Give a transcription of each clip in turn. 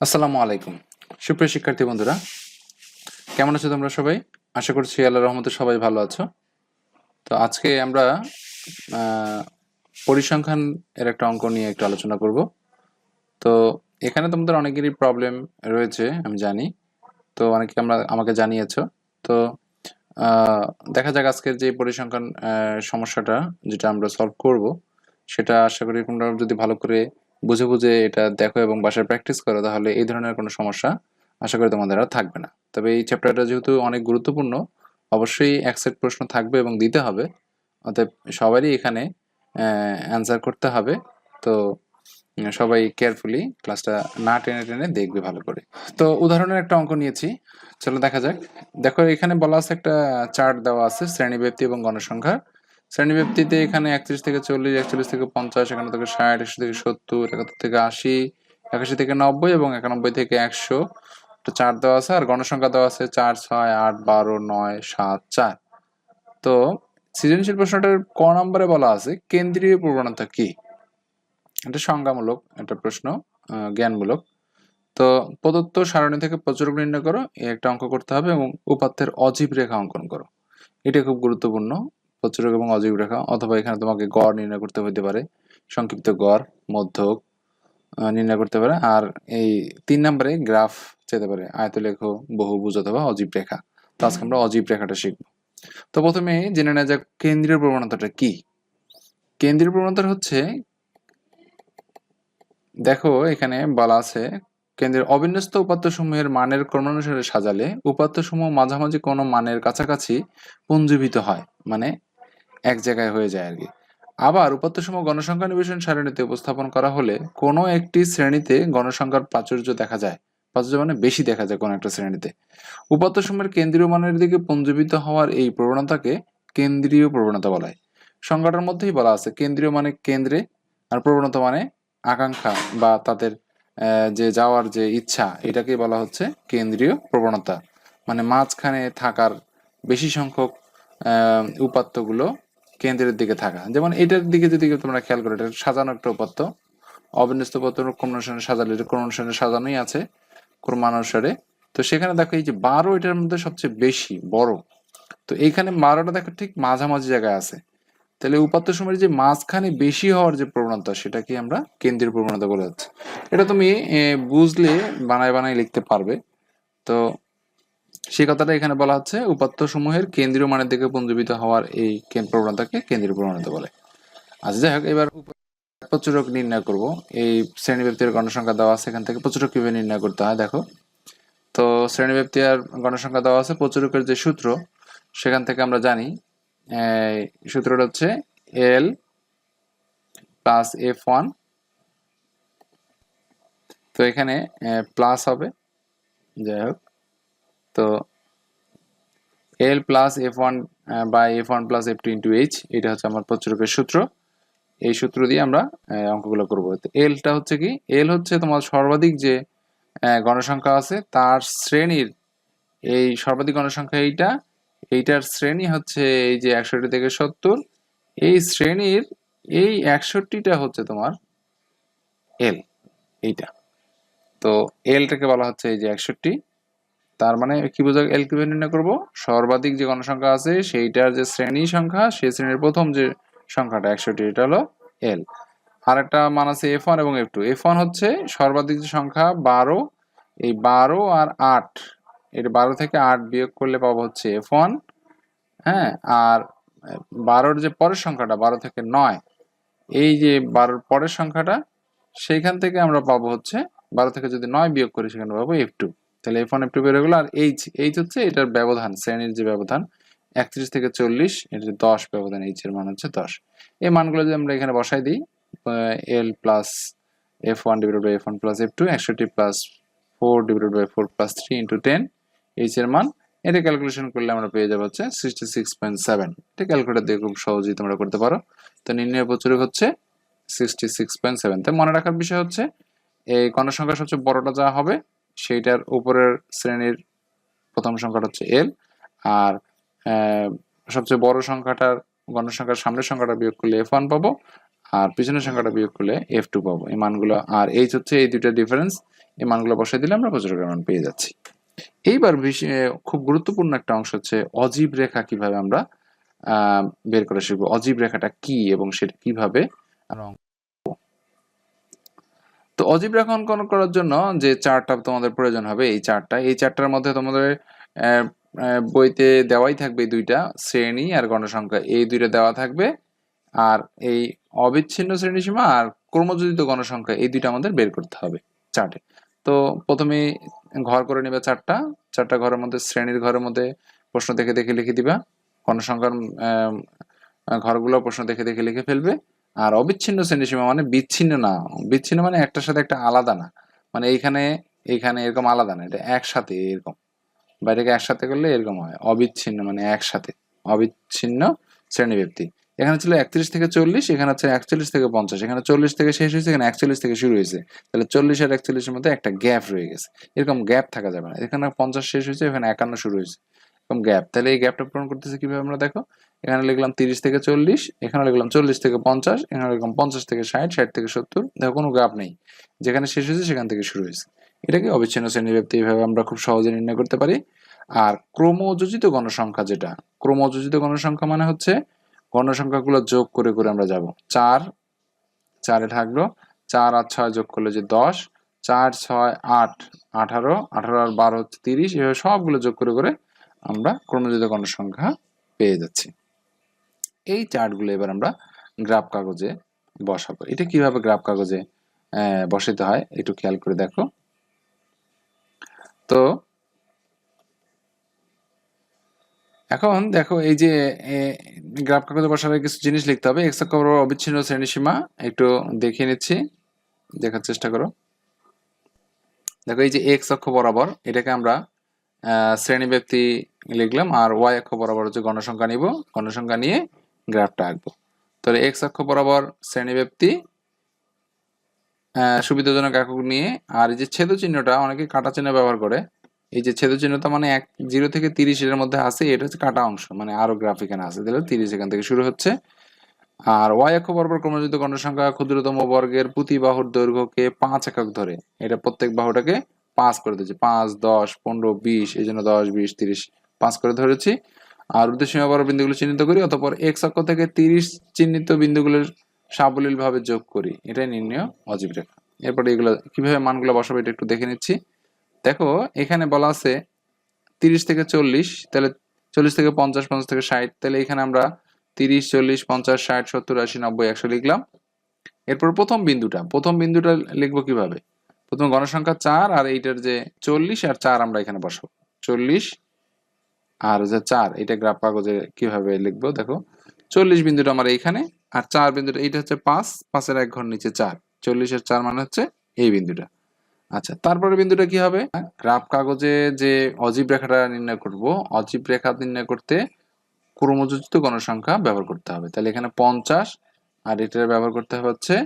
আসসালামু আলাইকুম। সুপ্রিয় শিক্ষার্থী বন্ধুরা, কেমন আছো তোমরা সবাই? আশা করছি আল্লাহ রহমতে সবাই ভালো আছো। তো আজকে আমরা পরিসংখ্যান এর একটা অঙ্ক নিয়ে একটু আলোচনা করব। তো এখানে তোমাদের অনেকেরই প্রবলেম রয়েছে, আমি জানি। তো অনেকে আমরা, আমাকে জানিয়েছো। তো দেখা যাক আজকের যে পরিসংখ্যান সমস্যাটা যেটা আমরা সলভ করব, সেটা আশা করি তোমরা যদি ভালো করে বুঝে বুঝে এটা দেখো এবং বাসায় প্র্যাকটিস করো, তাহলে এই ধরনের কোনো সমস্যা আশা করি তোমাদের আর থাকবে না। তবে এই চ্যাপ্টারটা যেহেতু অনেক গুরুত্বপূর্ণ, অবশ্যই এক সেট প্রশ্ন থাকবে এবং দিতে হবে। অতএব সবারই এখানে অ্যান্সার করতে হবে। তো সবাই কেয়ারফুলি ক্লাসটা না টেনে টেনে দেখবে ভালো করে। তো উদাহরণের একটা অঙ্ক নিয়েছি। চলো দেখা যাক। দেখো এখানে বলা আছে একটা চার্ট দেওয়া আছে শ্রেণীব্যক্তি এবং গণসংখ্যা। শ্রেণীব্যক্তিতে এখানে একত্রিশ থেকে চল্লিশ, একচল্লিশ থেকে পঞ্চাশ, এখানে থেকে ষাট, একশো থেকে সত্তর, একাত্তর থেকে আশি, একাশি থেকে নব্বই এবং একানব্বই থেকে একশো। একটা চার্ট দেওয়া আছে, আর গণসংখ্যা দেওয়া আছে চার, ছয়, আট, বারো, নয়, সাত, চার। তো সৃজনশীল প্রশ্নটার ক নম্বরে বলা আছে, কেন্দ্রীয় প্রবণতা কি? এটা সংজ্ঞামূলক একটা প্রশ্ন জ্ঞানমূলক। তো প্রদত্ত সারণী থেকে প্রচুরক নির্ণয় করো একটা অঙ্ক করতে হবে এবং উপাত্তের অজীব রেখা অঙ্কন করো। এটা খুব গুরুত্বপূর্ণ। প্রচুরক এবং অজীব রেখা, অথবা এখানে তোমাকে গড় নির্ণয় করতে হতে পারে, সংক্ষিপ্ত গড়, মধ্যক নির্ণয় করতে পারে, আর এই তিন নম্বরে গ্রাফ যেতে পারে, আয়তলেখ, বহুভুজ অথবা অজীব রেখা। তো আজকে আমরা অজীব রেখাটা শিখব। তো প্রথমে জেনে নেওয়া যাক কেন্দ্রীয় প্রবণতাটা কি। কেন্দ্রীয় প্রবণতা হচ্ছে, দেখো এখানে বলা আছে, কেন্দ্রের অবিন্যস্ত উপাত্তসমূহের মানের ক্রমানুসারে সাজালে উপাত্তসমূহ মাঝামাঝি কোনো মানের কাছাকাছি পুঞ্জীভূত হয় মানে এক জায়গায় হয়ে যায় আর কি আবার উপাত্তসমূহ গণসংখ্যা নিবেশন সারণীতে উপস্থাপন করা হলে কোনো একটি শ্রেণীতে গণসংখ্যার প্রাচুর্য দেখা যায়। প্রাচুর্য মানে বেশি দেখা যায় কোনো একটা শ্রেণীতে। উপাত্তসমূহের কেন্দ্রীয় মানের দিকে পুঞ্জীভূত হওয়ার এই প্রবণতাকে কেন্দ্রীয় প্রবণতা বলা। হয় সংজ্ঞাটার মধ্যেই বলা আছে, কেন্দ্রীয় মানে কেন্দ্রে আর প্রবণতা মানে আকাঙ্ক্ষা বা তাদের যে যাওয়ার যে ইচ্ছা এটাকে বলা হচ্ছে কেন্দ্রীয় প্রবণতা। মানে মাঝখানে থাকার বেশি সংখ্যক উপাত্তগুলো কেন্দ্রের দিকে থাকা। যেমন এটার দিকে যদি তোমরা খেয়াল করো, এটা সাজানো একটা উপাত্ত অবিন্যস্ত উপাত্ত ক্রমানুসারে সাজালে এটা ক্রমানুসারে সাজানোই আছে ক্রমানুসারে তো সেখানে দেখো এই যে বারো এটার মধ্যে সবচেয়ে বেশি, বড়। তো এইখানে বারোটা দেখো ঠিক মাঝামাঝি জায়গায় আছে। তাহলে উপাত্ত সময়ের যে মাঝখানে বেশি হওয়ার যে প্রবণতা সেটাকে আমরা কেন্দ্রীয় প্রবণতা বলে যাচ্ছে। এটা তুমি বুঝলে, বানায় বানায় লিখতে পারবে। তো সেই কথাটা এখানে বলা হচ্ছে উপাত্ত সমূহের কেন্দ্রীয় মানের দিকে পুঞ্জীবিত হওয়ার এই প্রবণতাকে কেন্দ্রীয় প্রবণতা বলে। আচ্ছা যাই হোক, এবার প্রচুরক নির্ণয় করব। এই শ্রেণীব্যক্তির গণসংখ্যা দেওয়া আছে, এখান থেকে প্রচুরক কীভাবে নির্ণয় করতে হয়, দেখো। তো শ্রেণীব্যক্তি আর গণসংখ্যা দেওয়া আছে প্রচুরকের যে সূত্র, সেখান থেকে আমরা জানি সূত্রটা হচ্ছে এল প্লাস এফ ওয়ান তো এখানে প্লাস হবে। যাই হোক তো L plus F one by F one plus F two into H এটা হচ্ছে আমার প্রচুরকের সূত্র। এই সূত্র দিয়ে আমরা অঙ্কগুলো করব। এলটা হচ্ছে কি? এল হচ্ছে তোমার সর্বাধিক যে গণসংখ্যা আছে, তার শ্রেণির এই সর্বাধিক গণসংখ্যা এইটা, এইটার শ্রেণি হচ্ছে এই যে একষট্টি থেকে সত্তর। এই শ্রেণির এই একষট্টিটা হচ্ছে তোমার এল এইটা। তো এলটাকে বলা হচ্ছে এই যে একষট্টি। তার মানে কি বোঝা এল কীভাবে নির্ণয় করব। সর্বাধিক যে গণসংখ্যা আছে, সেইটার যে শ্রেণি সংখ্যা, সেই শ্রেণির প্রথম যে সংখ্যাটা, একষট্টি, এটা হলো এল আর একটা মান আছে এফ ওয়ান এবং এফ টু এফ ওয়ান হচ্ছে সর্বাধিক যে সংখ্যা, বারো। এই বারো আর আট, এটা বারো থেকে আট বিয়োগ করলে পাবো হচ্ছে এফ ওয়ান হ্যাঁ আর বারোর যে পরের সংখ্যাটা, বারো থেকে নয়, এই যে বারোর পরের সংখ্যাটা, সেইখান থেকে আমরা পাবো হচ্ছে, বারো থেকে যদি নয় বিয়োগ করি, সেখানে পাবো এফ টু তাহলে এফ ওয়ান এফ টু বের হয়ে গেলো। আর এইচ এইচ হচ্ছে এটার ব্যবধান, শ্রেণির যে ব্যবধান, একত্রিশ থেকে চল্লিশ এটা দশ ব্যবধান এইচ এর মান হচ্ছে দশ। এই মানগুলো যদি আমরা এখানে বসাই দিই L plus F one divide by F one plus F two একষট্টি plus four divide by four plus three into ten H এর মান, এটা ক্যালকুলেশন করলে আমরা পেয়ে যাব হচ্ছে সিক্সটি সিক্স পয়েন্ট সেভেন এটা ক্যালকুলেটার দিয়ে খুব সহজেই তোমরা করতে পারো। তো নির্ণয় প্রচুরক হচ্ছে সিক্সটি সিক্স পয়েন্ট সেভেন তাই মনে রাখার বিষয় হচ্ছে, এই গণসংখ্যা সবচেয়ে বড়টা যা হবে সেইটার উপরের শ্রেণির প্রথম সংখ্যাটা হচ্ছে এল আর সবচেয়ে বড় সংখ্যাটার, গণসংখ্যার সামনের সংখ্যাটা বিয়োগ করলে এফ ওয়ান পাবো, আর পিছনের সংখ্যাটা বিয়োগ করলে এফ টু পাবো এই মানগুলো, আর এইচ হচ্ছে এই দুইটা ডিফারেন্স এই মানগুলো বসাই দিলে আমরা প্রচুরকের মান পেয়ে যাচ্ছি এইবার খুব গুরুত্বপূর্ণ একটা অংশ হচ্ছে অজীব রেখা কীভাবে আমরা বের করে শিখব অজীব রেখাটা কি এবং সেটা কীভাবে। তো অজীব রেখা অঙ্কন করার জন্য যে চার্টটা তোমাদের প্রয়োজন হবে, এই চার্টটা এই চার্টটার মধ্যে তোমাদের বইতে দেওয়াই থাকবে দুইটা, শ্রেণি আর গণসংখ্যা, এই দুইটা দেওয়া থাকবে। আর এই অবিচ্ছিন্ন শ্রেণীসীমা আর ক্রমযোজিত গণসংখ্যা, এই দুইটা আমাদের বের করতে হবে চার্টে। তো প্রথমে ঘর করে নেবে চারটা চারটা ঘরের মধ্যে, শ্রেণির ঘরের মধ্যে প্রশ্ন দেখে দেখে লিখে দিবা। গণসংখ্যার ঘরগুলো প্রশ্ন দেখে দেখে লিখে ফেলবে। আর অবিচ্ছিন্ন শ্রেণীসীমা মানে বিচ্ছিন্ন না। বিচ্ছিন্ন মানে একটার সাথে একটা আলাদা না। মানে এইখানে এইখানে এরকম আলাদা না। এটা একসাথে এরকম। বা এটাকে একসাথে করলে এরকম হয়। অবিচ্ছিন্ন মানে একসাথে। অবিচ্ছিন্ন শ্রেণীব্যক্তি। এখানে ছিল একত্রিশ থেকে চল্লিশ, এখানে হচ্ছে একচল্লিশ থেকে পঞ্চাশ। এখানে চল্লিশ থেকে শেষ হয়েছে, এখানে একচল্লিশ থেকে শুরু হয়েছে। তাহলে চল্লিশ আর একচল্লিশের মধ্যে একটা গ্যাপ রয়ে গেছে। এরকম গ্যাপ থাকা যাবে না। এখানে পঞ্চাশ শেষ হয়েছে, এখানে একান্ন শুরু হয়েছে। এরকম গ্যাপ তাহলে এই গ্যাপটা পূরণ করতেছে কীভাবে আমরা? দেখো, এখানে লিখলাম তিরিশ থেকে চল্লিশ, এখানে লিখলাম চল্লিশ থেকে পঞ্চাশ, এখানে লিখলাম পঞ্চাশ থেকে ষাট ষাট থেকে সত্তর। দেখো, কোনো গ্যাপ নেই। যেখানে শেষ হয়েছে সেখান থেকে শুরু হয়েছে। এটাকে অবিচ্ছিন্ন শ্রেণীব্যক্তি এইভাবে আমরা খুব সহজে নির্ণয় করতে পারি। আর ক্রমযোজিত গণসংখ্যা যেটা, ক্রমযোজিত গণসংখ্যা মানে হচ্ছে গণসংখ্যাগুলো যোগ করে করে আমরা যাব। চার, চারে থাকল, চার আর ছয় যোগ করলে যে দশ, চার, ছয়, আট, আঠারো আঠারো আর বারো হচ্ছে তিরিশ। এভাবে সবগুলো যোগ করে করে আমরা ক্রমযোজিত গণসংখ্যা পেয়ে যাচ্ছি। এই চার্টগুলো এবার আমরা গ্রাফ কাগজে বসাবো। এটা কীভাবে গ্রাফ কাগজে বসাতে হয় একটু খেয়াল করে দেখো। তো এখন দেখো এই যে গ্রাফ কাগজে বসার কিছু জিনিস লিখতে হবে। এক্স অক্ষ অবিচ্ছিন্ন শ্রেণীসীমা একটু দেখিয়ে নিচ্ছি। দেখার চেষ্টা করো। দেখো এই যে এক্স অক্ষ বরাবর এটাকে আমরা শ্রেণি ব্যক্তি লিখলাম, আর ওয়াই অক্ষ বরাবর হচ্ছে গণসংখ্যা নিব। গণসংখ্যা নিয়ে গ্রাফটা আঁকবো। তাহলে এক্স অক্ষ বরাবর শ্রেণি ব্যক্তি সুবিধাজনক একক নিয়ে, আর এই যে ছেদ চিহ্নটা অনেকে কাটা চিহ্ন ব্যবহার করে, এই যে ছেদ চিহ্নটা মানে এক, জিরো থেকে তিরিশ এর মধ্যে আছে, এটা হচ্ছে কাটা অংশ মানে আরও গ্রাফ এখানে আছে। তাহলে তিরিশ এখান থেকে শুরু হচ্ছে। আর ওয়াই অক্ষ বরাবর ক্রমযুক্ত গণসংখ্যা ক্ষুদ্রতম বর্গের প্রতি বাহুর দৈর্ঘ্যকে পাঁচ একক ধরে। এটা প্রত্যেক বাহুটাকে পাঁচ করে দিয়েছে পাঁচ, দশ, পনেরো, বিশ, এই জন্য দশ, বিশ, তিরিশ। পাঁচ করে ধরেছি। আর উদ্দেশ্যীয় বড় বিন্দুগুলো চিহ্নিত করি, অতপর এক্স অক্ষ থেকে তিরিশ চিহ্নিত বিন্দুগুলোর সাবলীল ভাবে যোগ করি। এটাই নির্ণয় অজীব রেখা। এরপরে এগুলো কীভাবে মানগুলো বসাবো এটা একটু দেখে নিচ্ছি। দেখো, এখানে বলা আছে তিরিশ থেকে চল্লিশ, তাহলে চল্লিশ থেকে পঞ্চাশ পঞ্চাশ থেকে ষাট, তাহলে এখানে আমরা তিরিশ, চল্লিশ, পঞ্চাশ, ষাট, সত্তর, আশি, নব্বই, একশো লিখলাম। এরপর প্রথম বিন্দুটা প্রথম বিন্দুটা লিখব কীভাবে? প্রথম গণসংখ্যা চার আর এইটার যে চল্লিশ আর চার আমরা এখানে বসাবো। চল্লিশ আর যে চার এটা গ্রাফ কাগজে কীভাবে লিখব? দেখো, চল্লিশ বিন্দুটা আমার এইখানে, আর চার বিন্দুটা, এইটা হচ্ছে পাঁচ, পাঁচের এক ঘর নিচে চার। চল্লিশের চার মানে হচ্ছে এই বিন্দুটা। আচ্ছা তারপরে বিন্দুটা কি হবে? গ্রাফ কাগজে যে অজীব রেখাটা নির্ণয় করব, অজীব রেখা নির্ণয় করতে ক্রমযোজিত গণসংখ্যা ব্যবহার করতে হবে। তাহলে এখানে পঞ্চাশ, আর এটা ব্যবহার করতে হবে হচ্ছে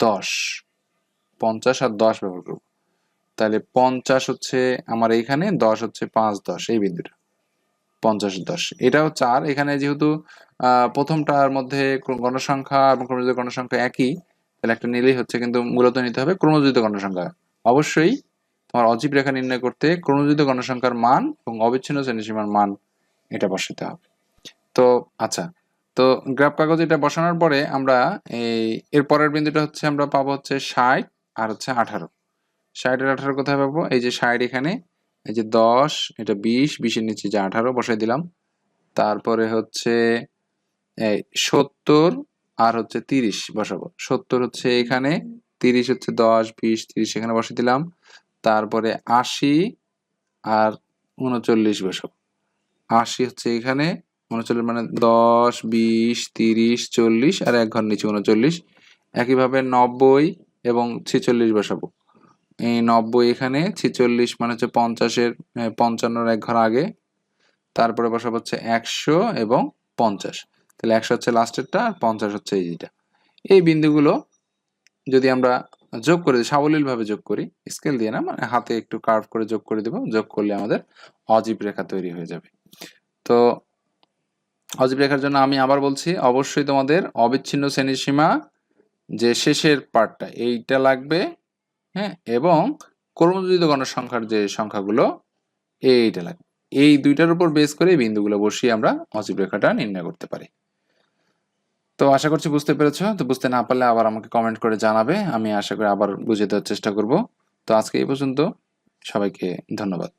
দশ। পঞ্চাশ আর দশ ব্যবহার করব। তাহলে পঞ্চাশ হচ্ছে আমার এখানে দশ হচ্ছে পাঁচ দশ, এই বিন্দুটা। পঞ্চাশ দশ, এটাও চার। এখানে যেহেতু প্রথমটার মধ্যে গণসংখ্যা এবং ক্রমযোজিত গণসংখ্যা একই, তাহলে একটা নিলেই হচ্ছে কিন্তু মূলত নিতে হবে ক্রমযোজিত গণসংখ্যা অবশ্যই তোমার অজীব রেখা নির্ণয় করতে ক্রমযোজিত গণসংখ্যার মান এবং অবিচ্ছিন্ন শ্রেণীসীমার মান এটা বসাতে হবে। তো আচ্ছা তো গ্রাফ কাগজ এটা বসানোর পরে আমরা এই, এর পরের বিন্দুটা হচ্ছে আমরা পাবো হচ্ছে ষাট আর হচ্ছে আঠারো। ষাট আর আঠারো কোথায় পাবো? এই যে ষাট এখানে, এই যে দশ, এটা বিশ, বিশের নিচে যে আঠারো বসাই দিলাম। তারপরে হচ্ছে, এই সত্তর আর হচ্ছে তিরিশ বসাবো। সত্তর হচ্ছে এখানে, তিরিশ হচ্ছে দশ, বিশ, তিরিশ এখানে বসে দিলাম। তারপরে আশি আর উনচল্লিশ বসাবো। আশি হচ্ছে এখানে, উনচল্লিশ মানে দশ, বিশ, তিরিশ, চল্লিশ আর এক ঘর নিচে উনচল্লিশ। একইভাবে নব্বই এবং ছেচল্লিশ বসাবো। নব্বই এখানে, ছেচল্লিশ মানে হচ্ছে পঞ্চাশের পঞ্চান্নর এক ঘর আগে। তারপরে বসাবো হচ্ছে একশো এবং পঞ্চাশ। তাহলে একশো হচ্ছে লাস্টেরটা আর পঞ্চাশ হচ্ছে এই যেটা। এই বিন্দুগুলো যদি আমরা যোগ করে দিই, সাবলীলভাবে যোগ করি, স্কেল দিয়ে না মানে হাতে একটু কার্ভ করে যোগ করে দেবো, যোগ করলে আমাদের অজীব রেখা তৈরি হয়ে যাবে। তো অজীব রেখার জন্য আমি আবার বলছি, অবশ্যই তোমাদের অবিচ্ছিন্ন শ্রেণির সীমা যে শেষের পার্টটা এইটা লাগবে হ্যাঁ। এবং কর্মযোজিত গণসংখ্যার যে সংখ্যাগুলো, এইটা লাগবে। এই দুইটার উপর বেস করে বিন্দুগুলো বসিয়ে আমরা অজীব রেখাটা নির্ণয় করতে পারি। তো আশা করছি বুঝতে পেরেছ। তো বুঝতে না পারলে আবার আমাকে কমেন্ট করে জানাবে। আমি আশা করি আবার বুঝে দেওয়ার চেষ্টা করব। তো আজকে এই পর্যন্ত সবাইকে ধন্যবাদ।